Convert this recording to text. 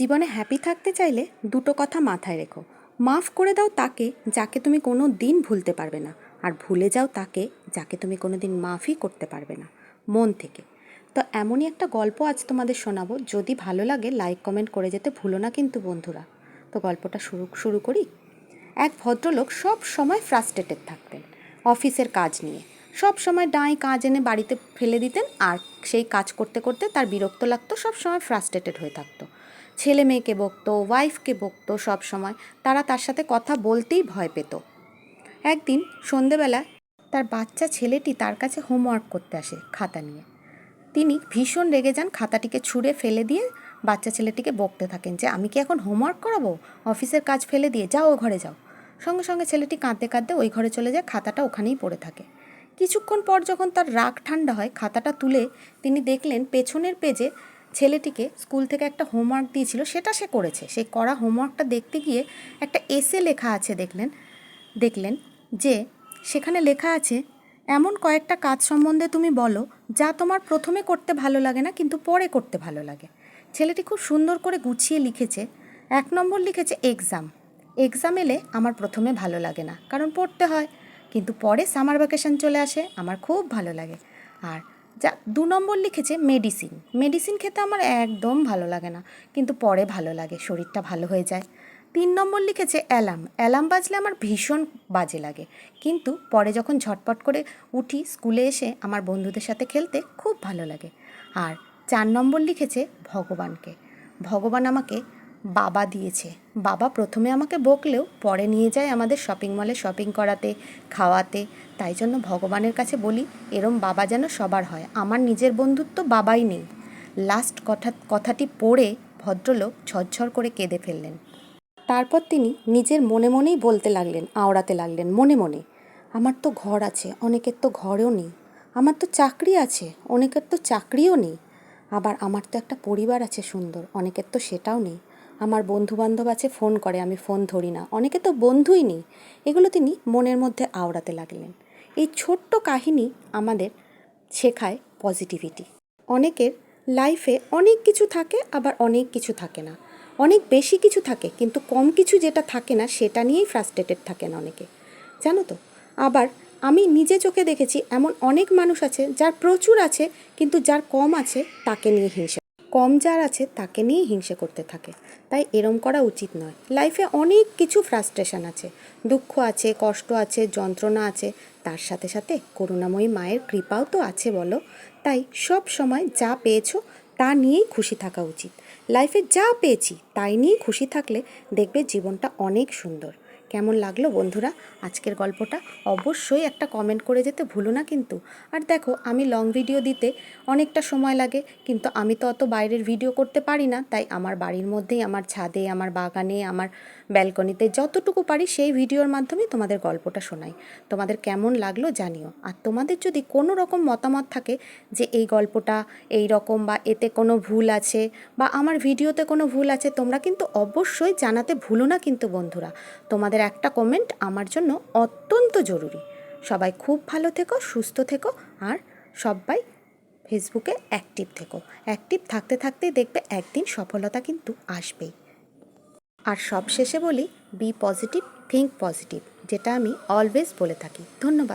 জীবনে হ্যাপি থাকতে চাইলে দুটো কথা মাথায় রেখো। মাফ করে দাও তাকে যাকে তুমি কোনো দিন ভুলতে পারবে না, আর ভুলে যাও তাকে যাকে তুমি কোনো দিন মাফই করতে পারবে না। মন থেকে। তো এমনই একটা গল্প আজ তোমাদের শোনাবো। যদি ভালো লাগে লাইক কমেন্ট করে যেতে ভুলো না কিন্তু বন্ধুরা। তো গল্পটা শুরু শুরু করি। এক ভদ্রলোক সব সময় ফ্রাস্ট্রেটেড থাকতেন, অফিসের কাজ নিয়ে। সব সময় ডাঁই কাজ এনে বাড়িতে ফেলে দিতেন, আর সেই কাজ করতে করতে তার বিরক্ত লাগতো, সব সময় ফ্রাস্ট্রেটেড হয়ে থাকতো। ছেলে মেয়েকে বকতো ওয়াইফকে বকতো সব সময়। তারা তার সাথে কথা বলতেই ভয় পেত। একদিন সন্ধেবেলা তার বাচ্চা ছেলেটি তার কাছে হোমওয়ার্ক করতে আসে খাতা নিয়ে। তিনি ভীষণ রেগে যান, খাতাটিকে ছুঁড়ে ফেলে দিয়ে বাচ্চা ছেলেটিকে বকতে থাকেন যে, আমি কি এখন হোমওয়ার্ক করাবো? অফিসের কাজ ফেলে দিয়ে যাও, ও ঘরে যাও। সঙ্গে সঙ্গে ছেলেটি কাঁদতে কাঁদতে ওই ঘরে চলে যায়, খাতাটা ওখানেই পড়ে থাকে। কিছুক্ষণ পর যখন তার রাগ ঠান্ডা হয়, খাতাটা তুলে তিনি দেখলেন পেছনের পেজে ছেলেটিকে স্কুল থেকে একটা হোমওয়ার্ক দিয়েছিল, সেটা সে করেছে। সেই করা হোমওয়ার্কটা দেখতে গিয়ে একটা এসে লেখা আছে দেখলেন দেখলেন যে সেখানে লেখা আছে, এমন কয়েকটা কাজ সম্বন্ধে তুমি বলো, যা তোমার প্রথমে করতে ভালো লাগে না, কিন্তু পরে করতে ভালো লাগে। ছেলেটি খুব সুন্দর করে গুছিয়ে লিখেছে, এক নম্বর লিখেছে, এক্সাম। এক্সাম এলে আমার প্রথমে ভালো লাগে না, কারণ পড়তে হয়, কিন্তু পরে সামার ভ্যাকেশন চলে আসে, আমার খুব ভালো লাগে। আর যা দু নম্বর লিখেছে মেডিসিন মেডিসিন খেতে আমার একদম ভালো লাগে না, কিন্তু পরে ভালো লাগে, শরীরটা ভালো হয়ে যায়। তিন নম্বর লিখেছে অ্যালার্ম অ্যালার্ম বাজলে আমার ভীষণ বাজে লাগে, কিন্তু পরে যখন ঝটপট করে উঠি, স্কুলে এসে আমার বন্ধুদের সাথে খেলতে খুব ভালো লাগে। আর চার নম্বর লিখেছে ভগবানকে। ভগবান আমাকে বাবা দিয়েছে। বাবা প্রথমে আমাকে বকলেও পরে নিয়ে যায় আমাদের শপিং মলে শপিং করাতে, খাওয়াতে। তাই জন্য ভগবানের কাছে বলি, এরম বাবা যেন সবার হয়। আমার নিজের বন্ধুত্ব বাবাই নেই। লাস্ট কথা, কথাটি পড়ে ভদ্রলোক ঝরঝর করে কেঁদে ফেললেন। তারপর তিনি নিজের মনে মনেই বলতে লাগলেন, আওড়াতে লাগলেন, মনে মনে, আমার তো ঘর আছে, অনেকের তো ঘরেও নেই। আমার তো চাকরি আছে, অনেকের তো চাকরিও নেই। আবার আমার তো একটা পরিবার আছে সুন্দর, অনেকের তো সেটাও নেই। আমার বন্ধু বান্ধব আছে, ফোন করে, আমি ফোন ধরি না। অনেকে তো বন্ধুই নেই। এগুলো তিনি মনের মধ্যে আওড়াতে লাগলেন। এই ছোট্ট কাহিনী আমাদের শেখায় পজিটিভিটি অনেকের লাইফে অনেক কিছু থাকে, আবার অনেক কিছু থাকে না। অনেক বেশি কিছু থাকে, কিন্তু কম কিছু যেটা থাকে না, সেটা নিয়েই ফ্রাস্ট্রেটেড থাকেন অনেকে। জানো তো? আবার আমি নিজে চোখে দেখেছি, এমন অনেক মানুষ আছে, যার প্রচুর আছে, কিন্তু যার কম আছে, তাকে নিয়ে হিংসা কম যার আছে তাকে নিয়ে হিংসে করতে থাকে। তাই এরম করা উচিত নয়। লাইফে অনেক কিছু ফ্রাস্ট্রেশন আছে। দুঃখ আছে, কষ্ট আছে, যন্ত্রণা আছে। তার সাথে সাথে করুণাময়ী মায়ের কৃপাও তো আছে বলো। তাই সব সময় যা পেয়েছ তা নিয়েই খুশি থাকা উচিত। লাইফে যা পেয়েছি তাই নিয়েই খুশি থাকলে দেখবে জীবনটা অনেক সুন্দর। কেমন লাগল বন্ধুরা? আজকের গল্পটা অবশ্যই একটা কমেন্ট করে যেতে ভুলো না কিন্তু। আর দেখো, আমি লং ভিডিও দিতে অনেকটা সময় লাগে, কিন্তু আমি তো অত বাইরের ভিডিও করতে পারি না, তাই আমার বাড়ির মধ্যেই, আমার ছাদে, আমার বাগানে, আমার ব্যালকনিতে যতটুকু পারি সেই ভিডিওর মাধ্যমে তোমাদের গল্পটা শোনাই। তোমাদের কেমন লাগল জানিও। আর তোমাদের যদি কোনো রকম মতামত থাকে যে এই গল্পটা এই রকম বা এতে কোনো ভুল আছে বা আমার ভিডিওতে কোনো ভুল আছে, তোমরা কিন্তু অবশ্যই জানাতে ভুলো না কিন্তু বন্ধুরা। তোমাদের একটা কমেন্ট আমার জন্য অত্যন্ত জরুরি। সবাই খুব ভালো থেকো, সুস্থ থেকো আর সবাই ফেসবুকে অ্যাক্টিভ থেকো। অ্যাক্টিভ থাকতে থাকতে দেখবে একদিন সফলতা কিন্তু আসবেই। আর সব শেষে বলি বি পজিটিভ থিঙ্ক পজিটিভ যেটা আমি অলওয়েজ বলে থাকি। ধন্যবাদ।